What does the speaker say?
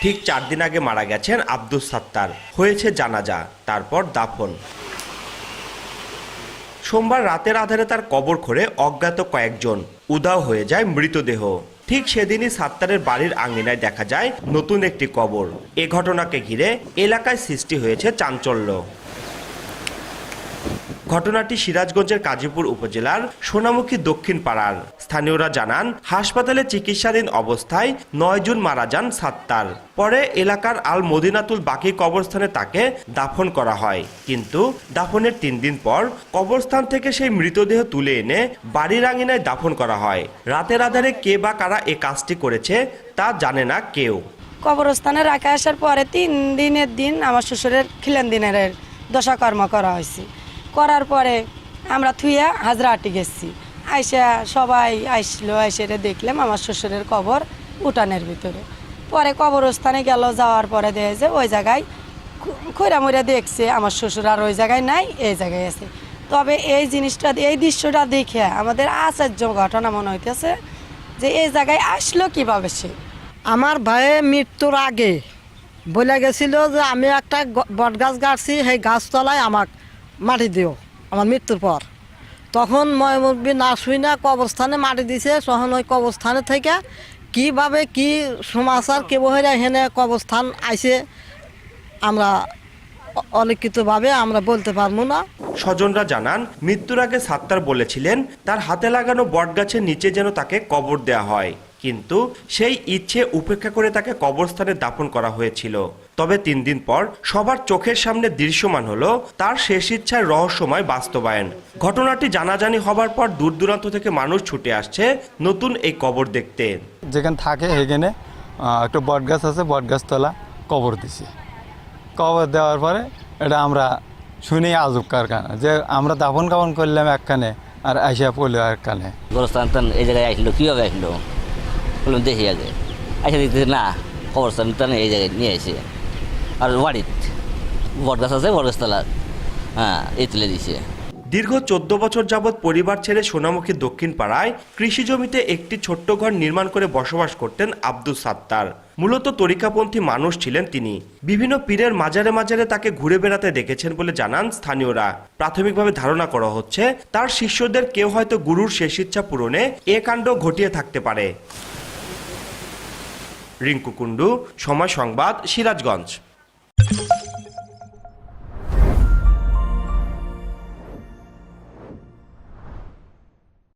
ঠিক চার দিন আগে মারা গেছেন আব্দুস সাত্তার। হয়েছে জানাজা, তারপর দাফন। সোমবার রাতের আধারে তার কবর খোঁড়ে অজ্ঞাত কয়েকজন। উদাও হয়ে যায় মৃতদেহ। ঠিক সেদিনই সাত্তারের বাড়ির আঙিনায় দেখা যায় নতুন একটি কবর। এ ঘটনাকে ঘিরে এলাকায় সৃষ্টি হয়েছে চাঞ্চল্য। ঘটনাটি সিরাজগঞ্জের কাজীপুর উপজেলার সোনামুখী দক্ষিণ পাড়ার। স্থানীয়রা জানান, হাসপাতালে চিকিৎসাধীন অবস্থায় নয় জুন মারা যান সাত্তার। পরে এলাকার আল মদিনাতুল বাকি কবরস্থানে তাকে দাফন করা হয়। কিন্তু দাফনের তিন দিন পর কবরস্থান থেকে সেই মৃতদেহ তুলে এনে বাড়ির আঙিনায় দাফন করা হয়। রাতের আধারে কে বা কারা এ কাজটি করেছে তা জানে না কেউ। কবরস্থানে রাখা আসার পরে তিন দিনের দিন আমার শ্বশুরের খিলেন দিনের দশাকর্ম করা হয়েছে। করার পরে আমরা থুইয়া হাজরা আটি গেছি। আইসা সবাই আইসলো, আইসে দেখলাম আমার শ্বশুরের কবর উঠানের ভিতরে। পরে কবরস্থানে গেল, যাওয়ার পরে দেখে যে ওই জায়গায় খৈরা মইরা দেখছে, আমার শ্বশুর আর ওই জায়গায় নাই, এই জায়গায় আছে। তবে এই জিনিসটা, এই দৃশ্যটা দেখে আমাদের আশ্চর্য ঘটনা মনে হইতেছে যে এই জায়গায় আসলো কীভাবে সে। আমার ভাইয়ে মৃত্যুর আগে বলে গেছিল যে আমি একটা বট গাছ গাড়ছি, সেই গাছতলায় আমাক মাটি দিও, আমার মৃত্যুর পর। তখন ময়মুরবি না শুই না কবরস্থানে মাটি দিছে তখন ওই কবরস্থানে থেকে কীভাবে কি সমাচার, কে বহেরা হেনে কবরস্থান আইছে আমরা অলিখিতভাবে আমরা বলতে পারব না। স্বজনরা জানান, মৃত্যুর আগে সাত্তার বলেছিলেন, তার হাতে লাগানো বটগাছের নিচে যেন তাকে কবর দেয়া হয়। কিন্তু সেই ইচ্ছে উপেক্ষা করে তাকে কবরস্থানে দাফন করা হয়েছিল। তবে তিন দিন পর সবার চোখের সামনে দৃশ্যমান হলো তার শেষ ইচ্ছার রহস্যময় বাস্তবায়ন। ঘটনাটি জানাজানি হবার পর দূর দূরান্ত থেকে মানুষ ছুটে আসছে নতুন এই কবর দেখতে। যেখানে থাকে সেখানে একটা বট গাছ আছে বট গাছতলা কবর দিছি। কবর দেওয়ার পরে এটা আমরা শুনি আজব কারখানা যে আমরা দাফন কাপন করলাম একখানে আর আইসা পড়ল একখানে গোরস্থান এই জায়গায় আসলো কীভাবে আসলো বললাম দেখি আগে। দেখতেছি, না এই জায়গায় নিয়ে আর বাড়িত বটগাছ আছে, বটগাছতলা হ্যাঁ এই তুলে দিছে। দীর্ঘ চোদ্দ বছর যাবৎ পরিবার ছেড়ে সোনামুখী দক্ষিণ পাড়ায় কৃষি জমিতে একটি ছোট্ট ঘর নির্মাণ করে বসবাস করতেন আব্দুল সাত্তার। মূলত তরিকাপন্থী মানুষ ছিলেন তিনি। বিভিন্ন পীরের মাজারে মাজারে তাকে ঘুরে বেড়াতে দেখেছেন বলে জানান স্থানীয়রা। প্রাথমিকভাবে ধারণা করা হচ্ছে, তার শিষ্যদের কেউ হয়তো গুরুর শেষ ইচ্ছা পূরণে এ কাণ্ড ঘটিয়ে থাকতে পারে। রিঙ্কু কুণ্ডু সময় সংবাদ সিরাজগঞ্জ।